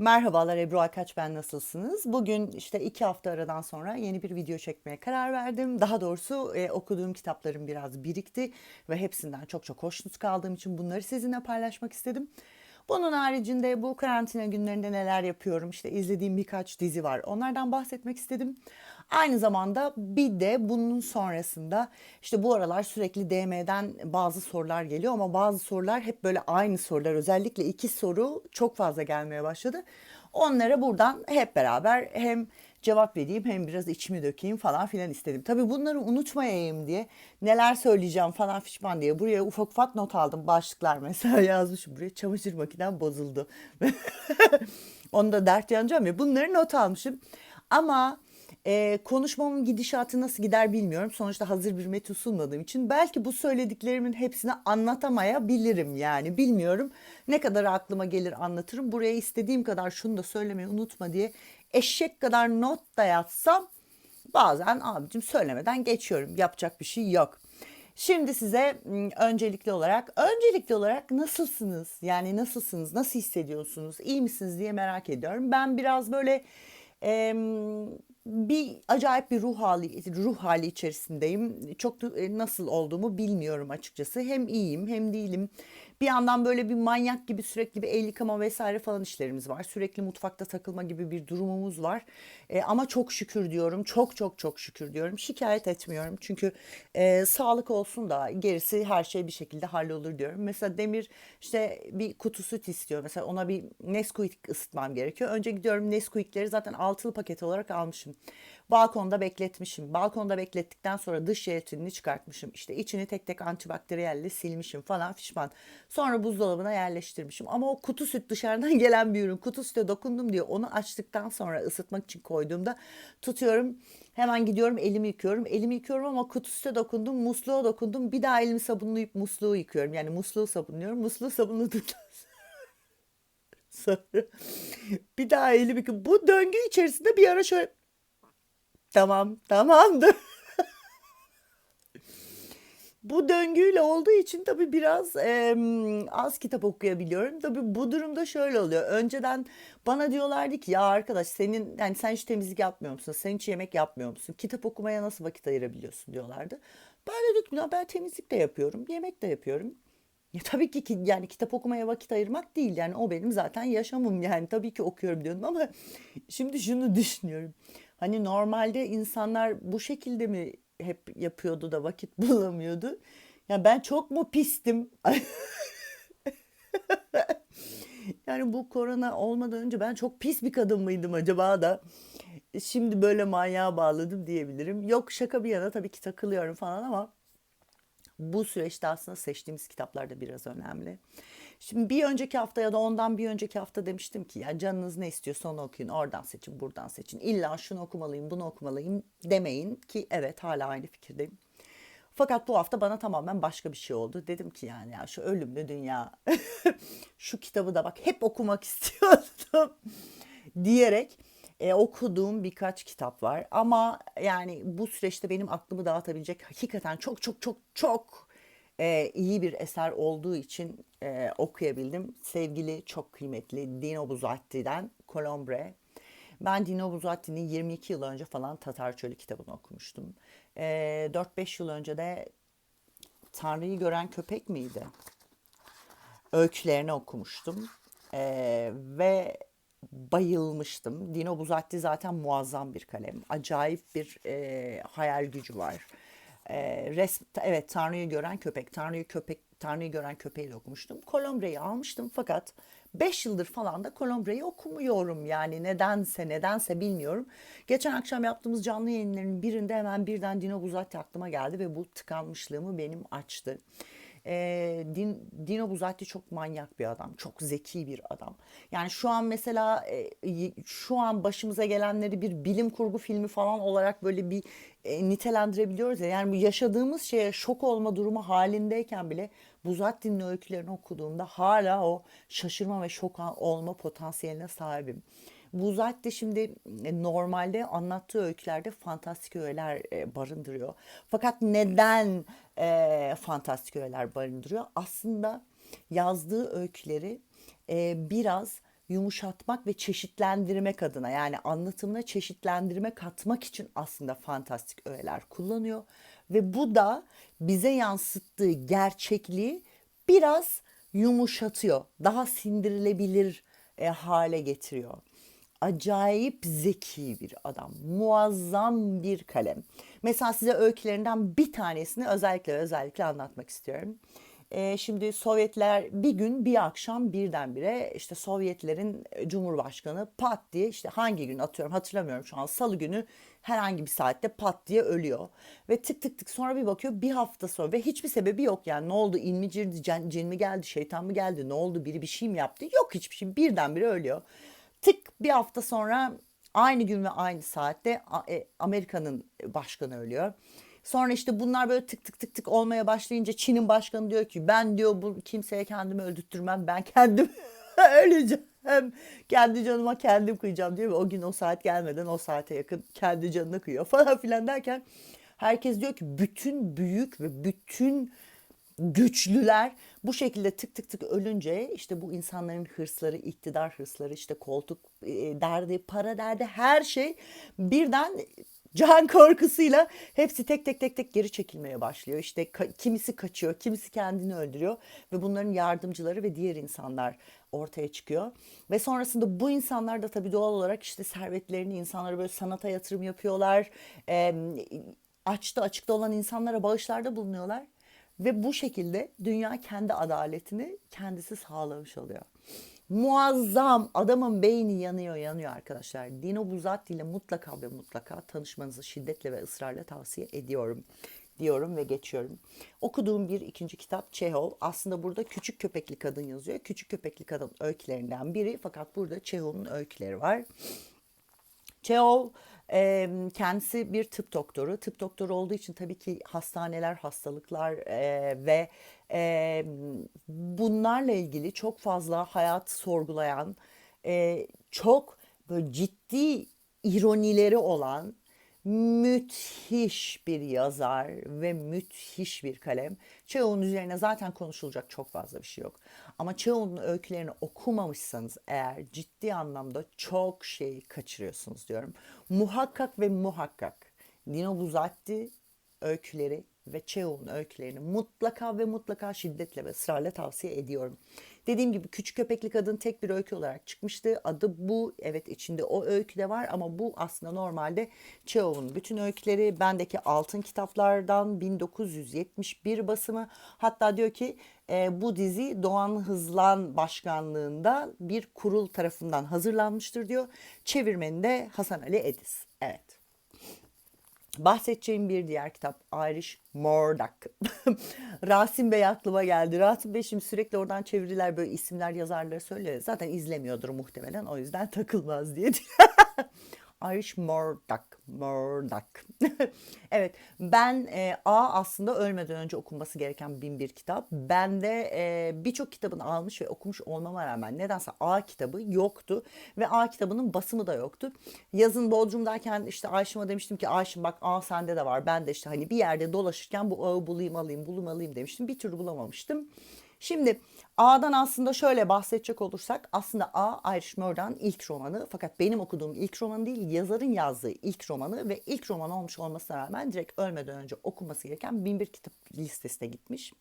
Merhabalar Ebru Akaç ben nasılsınız? Bugün işte iki hafta aradan sonra yeni bir video çekmeye karar verdim. Daha doğrusu e, okuduğum kitaplarım biraz birikti ve hepsinden çok çok hoşnut kaldığım için bunları sizinle paylaşmak istedim. Bunun haricinde bu karantina günlerinde neler yapıyorum? İşte izlediğim birkaç dizi var. Onlardan bahsetmek istedim. Aynı zamanda bir de bunun sonrasında işte bu aralar sürekli DM'den bazı sorular geliyor ama bazı sorular hep böyle aynı sorular. Özellikle iki soru çok fazla gelmeye başladı. Onlara buradan hep beraber hem cevap vereyim hem biraz içimi dökeyim falan filan istedim. Tabii bunları unutmayayım diye neler söyleyeceğim falan fişman diye buraya ufak ufak not aldım. Başlıklar mesela yazmışım buraya çamaşır makinem bozuldu. Onu da dert yanacağım ya bunları not almışım. Ama e, konuşmamın gidişatı nasıl gider bilmiyorum. Sonuçta hazır bir metin sunmadığım için belki bu söylediklerimin hepsini anlatamayabilirim yani bilmiyorum. Ne kadar aklıma gelir anlatırım. Buraya istediğim kadar şunu da söylemeyi unutma diye eşek kadar not da yatsam bazen abicim söylemeden geçiyorum. Yapacak bir şey yok. Şimdi size öncelikli olarak öncelikli olarak nasılsınız? Yani nasılsınız? Nasıl hissediyorsunuz? İyi misiniz diye merak ediyorum. Ben biraz böyle e, bir acayip bir ruh hali ruh hali içerisindeyim. Çok e, nasıl olduğumu bilmiyorum açıkçası. Hem iyiyim hem değilim. Bir yandan böyle bir manyak gibi sürekli bir el yıkama vesaire falan işlerimiz var. Sürekli mutfakta takılma gibi bir durumumuz var. E, ama çok şükür diyorum. Çok çok çok şükür diyorum. Şikayet etmiyorum. Çünkü e, sağlık olsun da gerisi her şey bir şekilde hallolur diyorum. Mesela Demir işte bir kutu süt istiyor. Mesela ona bir Nesquik ısıtmam gerekiyor. Önce gidiyorum Nesquik'leri zaten altılı paket olarak almışım. Balkonda bekletmişim. Balkonda beklettikten sonra dış jelatinini çıkartmışım. İşte içini tek tek antibakteriyelle silmişim falan fişman. Sonra buzdolabına yerleştirmişim. Ama o kutu süt dışarıdan gelen bir ürün. Kutu süte dokundum diyor. Onu açtıktan sonra ısıtmak için koyduğumda tutuyorum. Hemen gidiyorum elimi yıkıyorum. Elimi yıkıyorum ama kutu süte dokundum. Musluğa dokundum. Bir daha elimi sabunlayıp musluğu yıkıyorum. Yani musluğu sabunluyorum. Musluğu sabunladıktan sonra bir daha elimi yıkıyorum. Bu döngü içerisinde bir ara şöyle Tamam, tamamdır. Bu döngüyle olduğu için tabii biraz e, az kitap okuyabiliyorum. Tabii bu durumda şöyle oluyor. Önceden bana diyorlardı ki ya arkadaş senin yani sen hiç temizlik yapmıyor musun? Sen hiç yemek yapmıyor musun? Kitap okumaya nasıl vakit ayırabiliyorsun diyorlardı. Ben de dedim ben temizlik de yapıyorum, yemek de yapıyorum. Ya tabii ki yani kitap okumaya vakit ayırmak değil yani o benim zaten yaşamım yani tabii ki okuyorum diyordum ama şimdi şunu düşünüyorum. Hani normalde insanlar bu şekilde mi hep yapıyordu da vakit bulamıyordu? Ya ben çok mu pistim? yani bu korona olmadan önce ben çok pis bir kadın mıydım acaba da? Şimdi böyle manyağa bağladım diyebilirim. Yok şaka bir yana tabii ki takılıyorum falan ama bu süreçte aslında seçtiğimiz kitaplar da biraz önemli. Şimdi bir önceki hafta ya da ondan bir önceki hafta demiştim ki ya canınız ne istiyorsa onu okuyun. Oradan seçin, buradan seçin. İlla şunu okumalıyım, bunu okumalıyım demeyin ki evet hala aynı fikirdeyim. Fakat bu hafta bana tamamen başka bir şey oldu. Dedim ki yani ya şu ölümlü dünya şu kitabı da bak hep okumak istiyordum diyerek e, okuduğum birkaç kitap var. Ama yani bu süreçte benim aklımı dağıtabilecek hakikaten çok çok çok çok e, iyi bir eser olduğu için e, okuyabildim. Sevgili, çok kıymetli Dino Buzzatti'den Colombre. Ben Dino Buzzatti'nin 22 yıl önce falan Tatar Çölü kitabını okumuştum. E, 4-5 yıl önce de Tanrı'yı gören köpek miydi? Öykülerini okumuştum. E, ve bayılmıştım. Dino Buzzatti zaten muazzam bir kalem. Acayip bir e, hayal gücü var. E, resm, evet Tanrı'yı gören köpek. Tanrı'yı köpek Tanrı'yı gören köpeği de okumuştum. Kolombre'yi almıştım fakat 5 yıldır falan da Kolombre'yi okumuyorum yani nedense nedense bilmiyorum. Geçen akşam yaptığımız canlı yayınların birinde hemen birden Dino Buzzati aklıma geldi ve bu tıkanmışlığımı benim açtı. E, Din, Dino Buzzati çok manyak bir adam. Çok zeki bir adam. Yani şu an mesela e, şu an başımıza gelenleri bir bilim kurgu filmi falan olarak böyle bir e, nitelendirebiliyoruz ya. Yani bu yaşadığımız şeye şok olma durumu halindeyken bile Buzzati'nin öykülerini okuduğumda hala o şaşırma ve şok olma potansiyeline sahibim. Buzat da şimdi e, normalde anlattığı öykülerde fantastik öğeler e, barındırıyor. Fakat neden e, fantastik öğeler barındırıyor? Aslında yazdığı öyküleri e, biraz yumuşatmak ve çeşitlendirmek adına yani anlatımına çeşitlendirme katmak için aslında fantastik öğeler kullanıyor. Ve bu da bize yansıttığı gerçekliği biraz yumuşatıyor. Daha sindirilebilir e, hale getiriyor. Acayip zeki bir adam. Muazzam bir kalem. Mesela size öykülerinden bir tanesini özellikle özellikle anlatmak istiyorum. E, şimdi Sovyetler bir gün bir akşam birdenbire işte Sovyetlerin Cumhurbaşkanı pat diye işte hangi gün atıyorum hatırlamıyorum şu an salı günü herhangi bir saatte pat diye ölüyor. Ve tık tık tık sonra bir bakıyor bir hafta sonra ve hiçbir sebebi yok yani ne oldu in mi girdi cin, cin mi geldi şeytan mı geldi ne oldu biri bir şey mi yaptı yok hiçbir şey birdenbire ölüyor. Tık bir hafta sonra aynı gün ve aynı saatte e, Amerika'nın başkanı ölüyor. Sonra işte bunlar böyle tık tık tık tık olmaya başlayınca Çin'in başkanı diyor ki ben diyor bu kimseye kendimi öldürtmem ben kendim öleceğim. Kendi canıma kendim kıyacağım diyor ve o gün o saat gelmeden o saate yakın kendi canını kıyıyor falan filan derken herkes diyor ki bütün büyük ve bütün güçlüler bu şekilde tık tık tık ölünce işte bu insanların hırsları, iktidar hırsları, işte koltuk e, derdi, para derdi her şey birden can korkusuyla hepsi tek tek tek tek geri çekilmeye başlıyor. İşte ka- kimisi kaçıyor, kimisi kendini öldürüyor ve bunların yardımcıları ve diğer insanlar ortaya çıkıyor. Ve sonrasında bu insanlar da tabii doğal olarak işte servetlerini insanlara böyle sanata yatırım yapıyorlar. E, açta açıkta olan insanlara bağışlarda bulunuyorlar. Ve bu şekilde dünya kendi adaletini kendisi sağlamış oluyor. Muazzam adamın beyni yanıyor yanıyor arkadaşlar. Dino Buzzati ile mutlaka ve mutlaka tanışmanızı şiddetle ve ısrarla tavsiye ediyorum diyorum ve geçiyorum. Okuduğum bir ikinci kitap Çehov. Aslında burada Küçük Köpekli Kadın yazıyor. Küçük Köpekli Kadın öykülerinden biri fakat burada Çehov'un öyküleri var. Çehov e, kendisi bir tıp doktoru. Tıp doktoru olduğu için tabii ki hastaneler, hastalıklar e, ve e, bunlarla ilgili çok fazla hayat sorgulayan, e, çok böyle ciddi ironileri olan müthiş bir yazar ve müthiş bir kalem. Çehov'un üzerine zaten konuşulacak çok fazla bir şey yok. Ama Çehov'un öykülerini okumamışsanız eğer ciddi anlamda çok şey kaçırıyorsunuz diyorum. Muhakkak ve muhakkak Dino Buzzati öyküleri ve Çehov'un öykülerini mutlaka ve mutlaka şiddetle ve ısrarla tavsiye ediyorum. Dediğim gibi Küçük Köpekli Kadın tek bir öykü olarak çıkmıştı. Adı bu. Evet içinde o öykü de var ama bu aslında normalde Çehov'un bütün öyküleri bendeki altın kitaplardan 1971 basımı. Hatta diyor ki e, bu dizi Doğan Hızlan başkanlığında bir kurul tarafından hazırlanmıştır diyor. Çevirmeni de Hasan Ali Ediz. Evet. Bahsedeceğim bir diğer kitap Irish Murdoch. Rasim Bey aklıma geldi. Rasim Bey şimdi sürekli oradan çeviriler böyle isimler yazarları söylüyor. Zaten izlemiyordur muhtemelen o yüzden takılmaz diye. Irish Murdoch. Murdoch. evet ben e, A aslında ölmeden önce okunması gereken bin bir kitap. Ben de e, birçok kitabını almış ve okumuş olmama rağmen nedense A kitabı yoktu. Ve A kitabının basımı da yoktu. Yazın Bodrum'dayken işte Ayşim'e demiştim ki Ayşim bak A sende de var. Ben de işte hani bir yerde dolaşırken bu A'yı bulayım alayım bulayım alayım demiştim. Bir türlü bulamamıştım. Şimdi A'dan aslında şöyle bahsedecek olursak aslında A Irish Murder'ın ilk romanı fakat benim okuduğum ilk romanı değil yazarın yazdığı ilk romanı ve ilk roman olmuş olmasına rağmen direkt ölmeden önce okunması gereken bin bir kitap listesine gitmiş.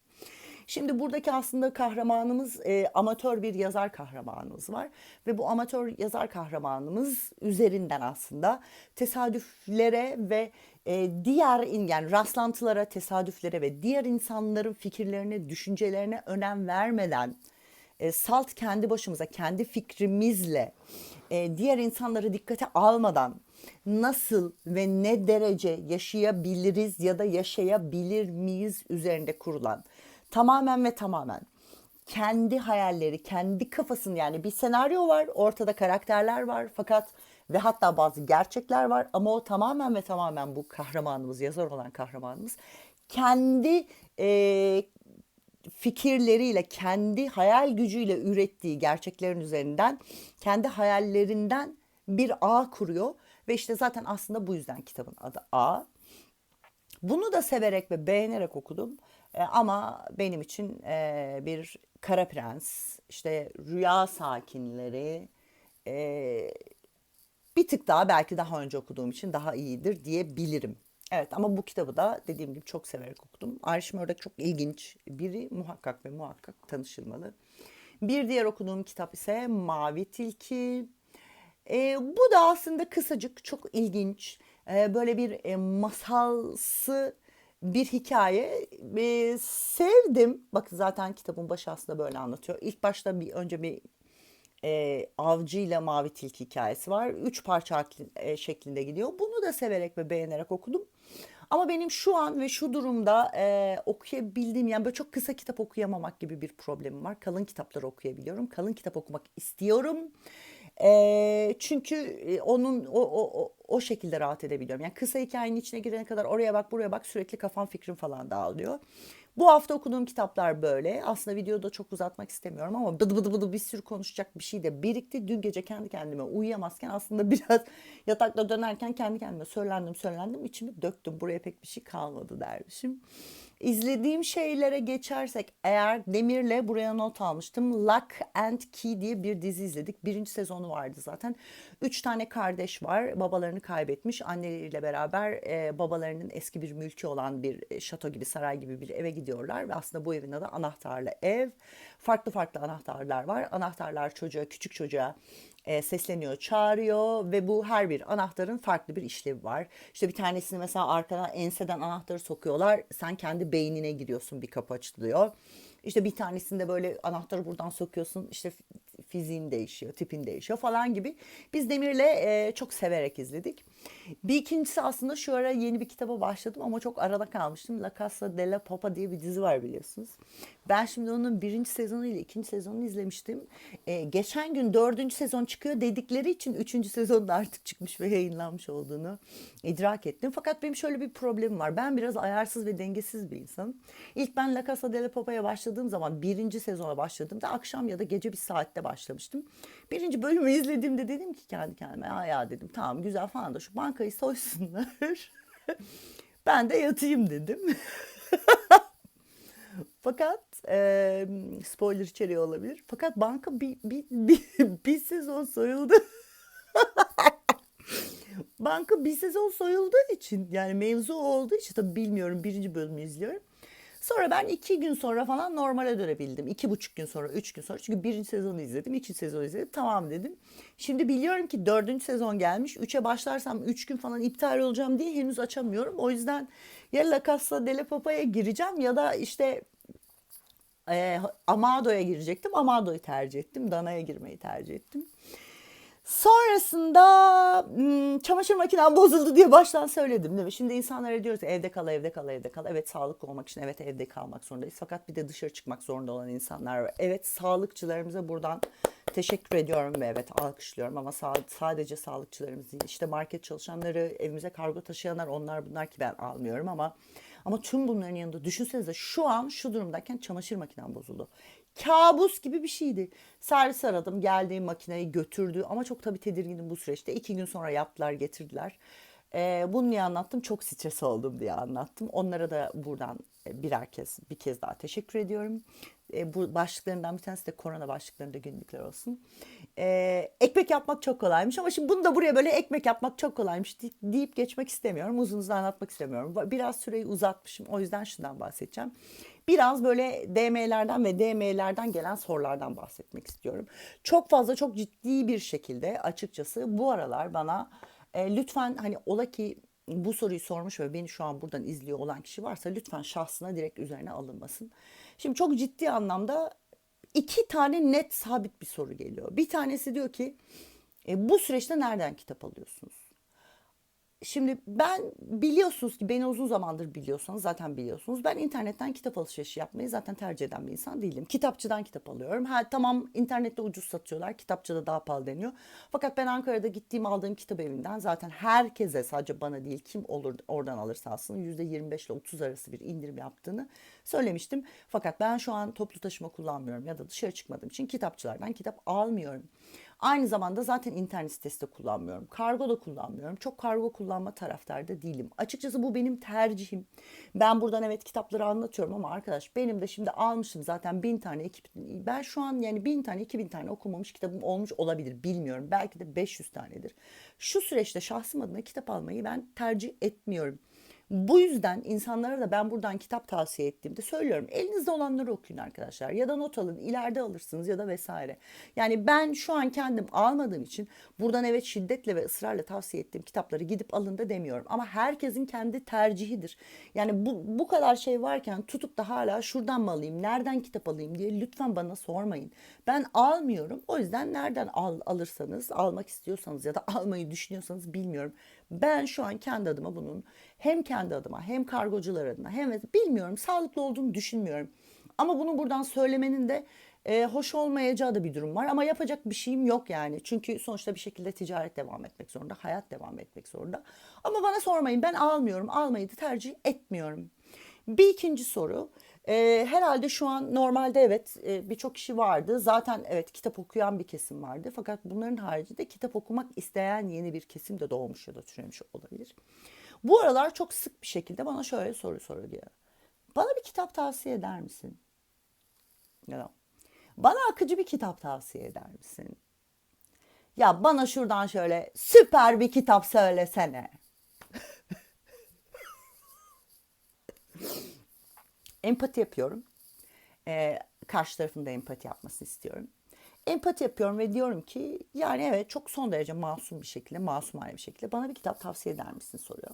Şimdi buradaki aslında kahramanımız e, amatör bir yazar kahramanımız var ve bu amatör yazar kahramanımız üzerinden aslında tesadüflere ve e, diğer yani rastlantılara, tesadüflere ve diğer insanların fikirlerine, düşüncelerine önem vermeden e, salt kendi başımıza, kendi fikrimizle e, diğer insanları dikkate almadan nasıl ve ne derece yaşayabiliriz ya da yaşayabilir miyiz üzerinde kurulan tamamen ve tamamen kendi hayalleri, kendi kafasını yani bir senaryo var, ortada karakterler var fakat ve hatta bazı gerçekler var ama o tamamen ve tamamen bu kahramanımız, yazar olan kahramanımız kendi e, fikirleriyle, kendi hayal gücüyle ürettiği gerçeklerin üzerinden, kendi hayallerinden bir ağ kuruyor ve işte zaten aslında bu yüzden kitabın adı A. Bunu da severek ve beğenerek okudum. E, ama benim için e, bir Kara Prens, işte Rüya Sakinleri, e, bir tık daha belki daha önce okuduğum için daha iyidir diyebilirim. Evet ama bu kitabı da dediğim gibi çok severek okudum. Irish Murdoch çok ilginç biri muhakkak ve muhakkak tanışılmalı. Bir diğer okuduğum kitap ise Mavi Tilki. E, bu da aslında kısacık, çok ilginç. E, böyle bir e, masalsı bir hikaye. E, sevdim. Bakın zaten kitabın başı aslında böyle anlatıyor. İlk başta bir önce bir e, avcı ile mavi tilki hikayesi var. Üç parça e, şeklinde gidiyor. Bunu da severek ve beğenerek okudum. Ama benim şu an ve şu durumda e, okuyabildiğim yani böyle çok kısa kitap okuyamamak gibi bir problemim var. Kalın kitapları okuyabiliyorum. Kalın kitap okumak istiyorum. E, çünkü e, onun o, o, o, o şekilde rahat edebiliyorum. Yani kısa hikayenin içine girene kadar oraya bak buraya bak sürekli kafam fikrim falan dağılıyor. Bu hafta okuduğum kitaplar böyle. Aslında videoda çok uzatmak istemiyorum ama bıdı bıdı bıdı bir sürü konuşacak bir şey de birikti. Dün gece kendi kendime uyuyamazken aslında biraz yatakta dönerken kendi kendime söylendim söylendim. içimi döktüm. Buraya pek bir şey kalmadı dermişim. İzlediğim şeylere geçersek eğer Demir'le buraya not almıştım. Lock and Key diye bir dizi izledik. Birinci sezonu vardı zaten. Üç tane kardeş var. Babalarını kaybetmiş. Anneleriyle beraber e, babalarının eski bir mülkü olan bir e, şato gibi saray gibi bir eve gidiyorlar. Ve aslında bu evin adı anahtarlı ev. Farklı farklı anahtarlar var. Anahtarlar çocuğa, küçük çocuğa e, sesleniyor, çağırıyor ve bu her bir anahtarın farklı bir işlevi var. İşte bir tanesini mesela arkadan enseden anahtarı sokuyorlar. Sen kendi beynine giriyorsun bir kapı açılıyor. İşte bir tanesinde böyle anahtarı buradan sokuyorsun işte fiziğin değişiyor, tipin değişiyor falan gibi. Biz Demir'le e, çok severek izledik. Bir ikincisi aslında şu ara yeni bir kitaba başladım ama çok arada kalmıştım. La Casa de la Papa diye bir dizi var biliyorsunuz. Ben şimdi onun birinci sezonu ile ikinci sezonunu izlemiştim. E, geçen gün dördüncü sezon çıkıyor dedikleri için üçüncü sezon da artık çıkmış ve yayınlanmış olduğunu idrak ettim. Fakat benim şöyle bir problemim var. Ben biraz ayarsız ve dengesiz bir insanım. İlk ben La Casa de la Papa'ya başladığım zaman birinci sezona başladığımda akşam ya da gece bir saatte başlamıştım. Birinci bölümü izlediğimde dedim ki kendi kendime ya, ya dedim tamam güzel falan da şu bankayı soysunlar. ben de yatayım dedim. Fakat e, spoiler içeriği olabilir. Fakat banka bir, bir, bir, bir sezon soyuldu. banka bir sezon soyulduğu için yani mevzu olduğu için tabii bilmiyorum birinci bölümü izliyorum. Sonra ben iki gün sonra falan normale dönebildim. İki buçuk gün sonra, üç gün sonra. Çünkü birinci sezonu izledim, ikinci sezonu izledim. Tamam dedim. Şimdi biliyorum ki dördüncü sezon gelmiş. Üçe başlarsam üç gün falan iptal olacağım diye henüz açamıyorum. O yüzden ya La Casa de la Papa'ya gireceğim ya da işte e, Amado'ya girecektim. Amado'yu tercih ettim. Dana'ya girmeyi tercih ettim. Sonrasında çamaşır makinem bozuldu diye baştan söyledim değil mi? Şimdi insanlara diyoruz evde kal, evde kal, evde kal. Evet sağlıklı olmak için evet evde kalmak zorundayız. Fakat bir de dışarı çıkmak zorunda olan insanlar var. Evet sağlıkçılarımıza buradan teşekkür ediyorum ve evet alkışlıyorum ama sadece sağlıkçılarımız değil. İşte market çalışanları, evimize kargo taşıyanlar onlar bunlar ki ben almıyorum ama ama tüm bunların yanında düşünsenize şu an şu durumdayken çamaşır makinem bozuldu kabus gibi bir şeydi. Servis aradım geldiğim makineyi götürdü ama çok tabii tedirginim bu süreçte. İki gün sonra yaptılar getirdiler. Ee, bunu niye anlattım? Çok stres oldum diye anlattım. Onlara da buradan birer kez bir kez daha teşekkür ediyorum. E, bu başlıklarından bir tanesi de korona başlıklarında günlükler olsun. E, ekmek yapmak çok kolaymış ama şimdi bunu da buraya böyle ekmek yapmak çok kolaymış deyip geçmek istemiyorum. Uzun uzun anlatmak istemiyorum. Biraz süreyi uzatmışım. O yüzden şundan bahsedeceğim. Biraz böyle DM'lerden ve DM'lerden gelen sorulardan bahsetmek istiyorum. Çok fazla çok ciddi bir şekilde açıkçası bu aralar bana e, lütfen hani ola ki bu soruyu sormuş ve beni şu an buradan izliyor olan kişi varsa lütfen şahsına direkt üzerine alınmasın. Şimdi çok ciddi anlamda iki tane net sabit bir soru geliyor. Bir tanesi diyor ki e, bu süreçte nereden kitap alıyorsunuz? Şimdi ben biliyorsunuz ki beni uzun zamandır biliyorsanız zaten biliyorsunuz. Ben internetten kitap alışverişi yapmayı zaten tercih eden bir insan değilim. Kitapçıdan kitap alıyorum. Ha tamam internette ucuz satıyorlar. Kitapçıda daha pahalı deniyor. Fakat ben Ankara'da gittiğim aldığım kitap evinden zaten herkese sadece bana değil kim olur oradan alırsa alsın %25 ile 30 arası bir indirim yaptığını söylemiştim. Fakat ben şu an toplu taşıma kullanmıyorum ya da dışarı çıkmadığım için kitapçılardan kitap almıyorum. Aynı zamanda zaten internet sitesi de kullanmıyorum. Kargo da kullanmıyorum. Çok kargo kullanma taraftarda değilim. Açıkçası bu benim tercihim. Ben buradan evet kitapları anlatıyorum ama arkadaş benim de şimdi almışım zaten bin tane, iki, ben şu an yani bin tane, iki bin tane okumamış kitabım olmuş olabilir bilmiyorum. Belki de 500 tanedir. Şu süreçte şahsım adına kitap almayı ben tercih etmiyorum. Bu yüzden insanlara da ben buradan kitap tavsiye ettiğimde söylüyorum. Elinizde olanları okuyun arkadaşlar. Ya da not alın. ileride alırsınız ya da vesaire. Yani ben şu an kendim almadığım için buradan evet şiddetle ve ısrarla tavsiye ettiğim kitapları gidip alın da demiyorum. Ama herkesin kendi tercihidir. Yani bu, bu kadar şey varken tutup da hala şuradan mı alayım, nereden kitap alayım diye lütfen bana sormayın. Ben almıyorum. O yüzden nereden al, alırsanız, almak istiyorsanız ya da almayı düşünüyorsanız bilmiyorum. Ben şu an kendi adıma bunun hem kendi adıma hem kargocular adına hem bilmiyorum sağlıklı olduğunu düşünmüyorum. Ama bunu buradan söylemenin de e, hoş olmayacağı da bir durum var ama yapacak bir şeyim yok yani. Çünkü sonuçta bir şekilde ticaret devam etmek zorunda, hayat devam etmek zorunda. Ama bana sormayın ben almıyorum, almayı da tercih etmiyorum. Bir ikinci soru. E, herhalde şu an normalde evet e, birçok kişi vardı. Zaten evet kitap okuyan bir kesim vardı. Fakat bunların haricinde kitap okumak isteyen yeni bir kesim de doğmuş ya da türemiş olabilir. Bu aralar çok sık bir şekilde bana şöyle soru soruyor. Bana bir kitap tavsiye eder misin? Ya bana akıcı bir kitap tavsiye eder misin? Ya bana şuradan şöyle süper bir kitap söylesene. Empati yapıyorum. Ee, karşı tarafın da empati yapmasını istiyorum. Empati yapıyorum ve diyorum ki yani evet çok son derece masum bir şekilde, masumane bir şekilde bana bir kitap tavsiye eder misin soruyor.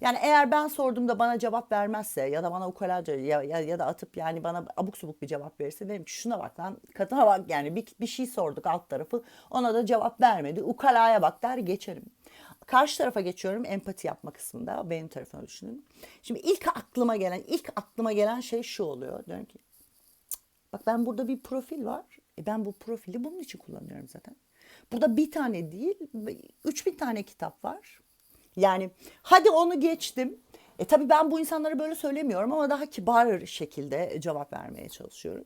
Yani eğer ben sorduğumda bana cevap vermezse ya da bana ukalaca ya, ya, ya da atıp yani bana abuk subuk bir cevap verirse derim ki şuna bak lan kadına bak yani bir, bir şey sorduk alt tarafı ona da cevap vermedi. Ukalaya bak der geçerim. Karşı tarafa geçiyorum empati yapma kısmında benim tarafına düşünün. Şimdi ilk aklıma gelen ilk aklıma gelen şey şu oluyor. Diyorum ki bak ben burada bir profil var. E ben bu profili bunun için kullanıyorum zaten. Burada bir tane değil, üç bin tane kitap var. Yani hadi onu geçtim. E tabii ben bu insanlara böyle söylemiyorum ama daha kibar şekilde cevap vermeye çalışıyorum.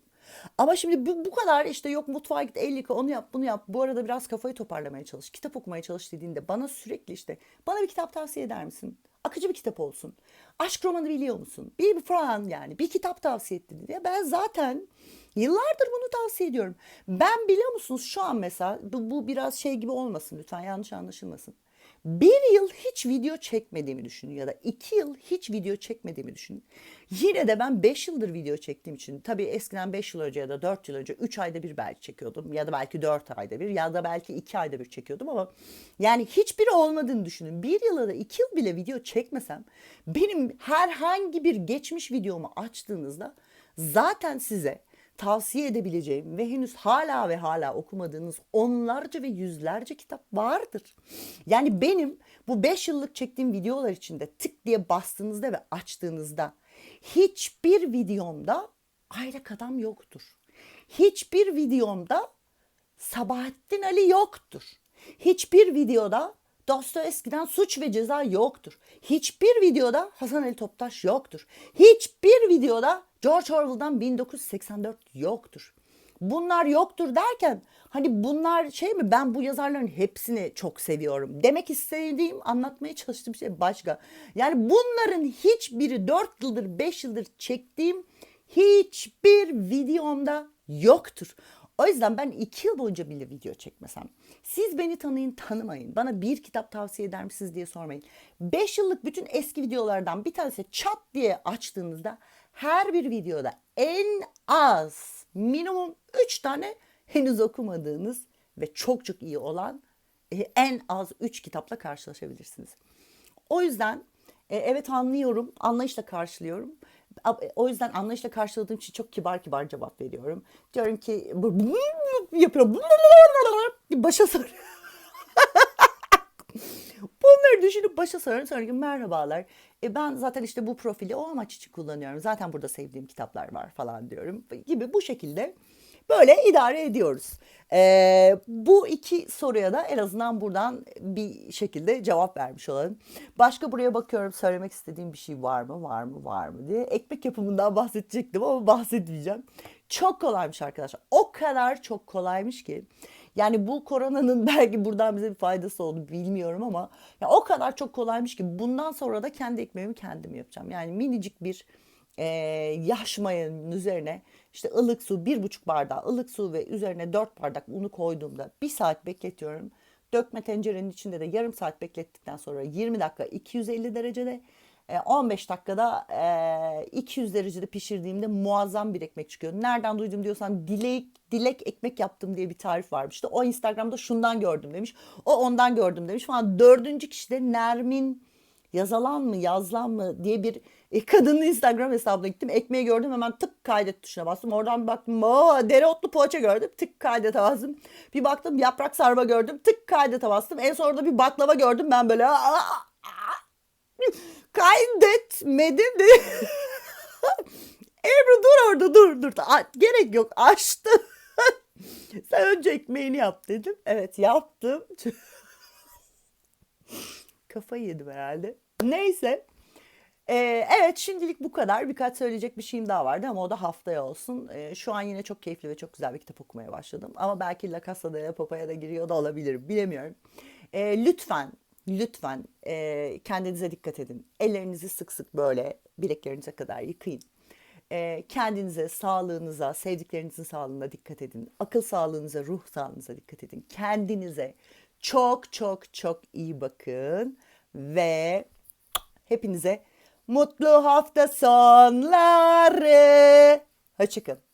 Ama şimdi bu, bu kadar işte yok mutfağa git el yıka onu yap bunu yap. Bu arada biraz kafayı toparlamaya çalış. Kitap okumaya çalış dediğinde bana sürekli işte bana bir kitap tavsiye eder misin? Akıcı bir kitap olsun. Aşk romanı biliyor musun? Bir, falan yani bir kitap tavsiye etti diye. Ben zaten Yıllardır bunu tavsiye ediyorum. Ben biliyor musunuz şu an mesela bu, bu biraz şey gibi olmasın lütfen yanlış anlaşılmasın. Bir yıl hiç video çekmediğimi düşünün ya da iki yıl hiç video çekmediğimi düşünün. Yine de ben beş yıldır video çektiğim için tabii eskiden beş yıl önce ya da dört yıl önce üç ayda bir belki çekiyordum ya da belki dört ayda bir ya da belki iki ayda bir çekiyordum ama yani hiçbiri olmadığını düşünün. Bir yıl ya da iki yıl bile video çekmesem benim herhangi bir geçmiş videomu açtığınızda zaten size tavsiye edebileceğim ve henüz hala ve hala okumadığınız onlarca ve yüzlerce kitap vardır. Yani benim bu 5 yıllık çektiğim videolar içinde tık diye bastığınızda ve açtığınızda hiçbir videomda ayrık adam yoktur. Hiçbir videomda Sabahattin Ali yoktur. Hiçbir videoda Dostoyevski'den suç ve ceza yoktur. Hiçbir videoda Hasan Ali Toptaş yoktur. Hiçbir videoda George Orwell'dan 1984 yoktur. Bunlar yoktur derken hani bunlar şey mi ben bu yazarların hepsini çok seviyorum. Demek istediğim anlatmaya çalıştığım şey başka. Yani bunların hiçbiri 4 yıldır 5 yıldır çektiğim hiçbir videomda yoktur. O yüzden ben iki yıl boyunca bile video çekmesem, siz beni tanıyın tanımayın, bana bir kitap tavsiye eder misiniz diye sormayın. Beş yıllık bütün eski videolardan bir tanesi çat diye açtığınızda her bir videoda en az minimum üç tane henüz okumadığınız ve çok çok iyi olan e, en az üç kitapla karşılaşabilirsiniz. O yüzden e, evet anlıyorum, anlayışla karşılıyorum. O yüzden anlayışla karşıladığım için çok kibar kibar cevap veriyorum. Diyorum ki yapıyorum. Başa sar. Bunları düşünüp başa sarıyorum. Sonra ki merhabalar. E ben zaten işte bu profili o amaç için kullanıyorum. Zaten burada sevdiğim kitaplar var falan diyorum. Gibi bu şekilde Böyle idare ediyoruz. Ee, bu iki soruya da en azından buradan bir şekilde cevap vermiş olalım. Başka buraya bakıyorum söylemek istediğim bir şey var mı var mı var mı diye. Ekmek yapımından bahsedecektim ama bahsetmeyeceğim. Çok kolaymış arkadaşlar. O kadar çok kolaymış ki. Yani bu koronanın belki buradan bize bir faydası oldu bilmiyorum ama ya o kadar çok kolaymış ki bundan sonra da kendi ekmeğimi kendim yapacağım. Yani minicik bir e, yaş mayanın üzerine işte ılık su bir buçuk bardağı ılık su ve üzerine dört bardak unu koyduğumda bir saat bekletiyorum. Dökme tencerenin içinde de yarım saat beklettikten sonra 20 dakika 250 derecede e, 15 dakikada e, 200 derecede pişirdiğimde muazzam bir ekmek çıkıyor. Nereden duydum diyorsan dilek, dilek ekmek yaptım diye bir tarif varmıştı. O Instagram'da şundan gördüm demiş. O ondan gördüm demiş falan. Dördüncü kişi de Nermin Yazalan mı yazlan mı diye bir e, kadının Instagram hesabına gittim. Ekmeği gördüm hemen tık kaydet tuşuna bastım. Oradan bir baktım o dereotlu poğaça gördüm. Tık kaydete bastım. Bir baktım yaprak sarma gördüm. Tık kaydete bastım. En sonunda bir baklava gördüm. Ben böyle "Aa, aa, kaydetmedim de. Ebru dur orada dur dur. Aa, Gerek yok açtım. Sen önce ekmeğini yap dedim. Evet yaptım. Kafayı yedim herhalde. Neyse. Ee, evet şimdilik bu kadar. Birkaç söyleyecek bir şeyim daha vardı ama o da haftaya olsun. Ee, şu an yine çok keyifli ve çok güzel bir kitap okumaya başladım. Ama belki La Casa de Papa'ya da giriyor da olabilir. Bilemiyorum. Ee, lütfen, lütfen e, kendinize dikkat edin. Ellerinizi sık sık böyle bileklerinize kadar yıkayın. Ee, kendinize, sağlığınıza, sevdiklerinizin sağlığına dikkat edin. Akıl sağlığınıza, ruh sağlığınıza dikkat edin. Kendinize çok çok çok iyi bakın ve hepinize mutlu hafta sonları. Hoşçakalın.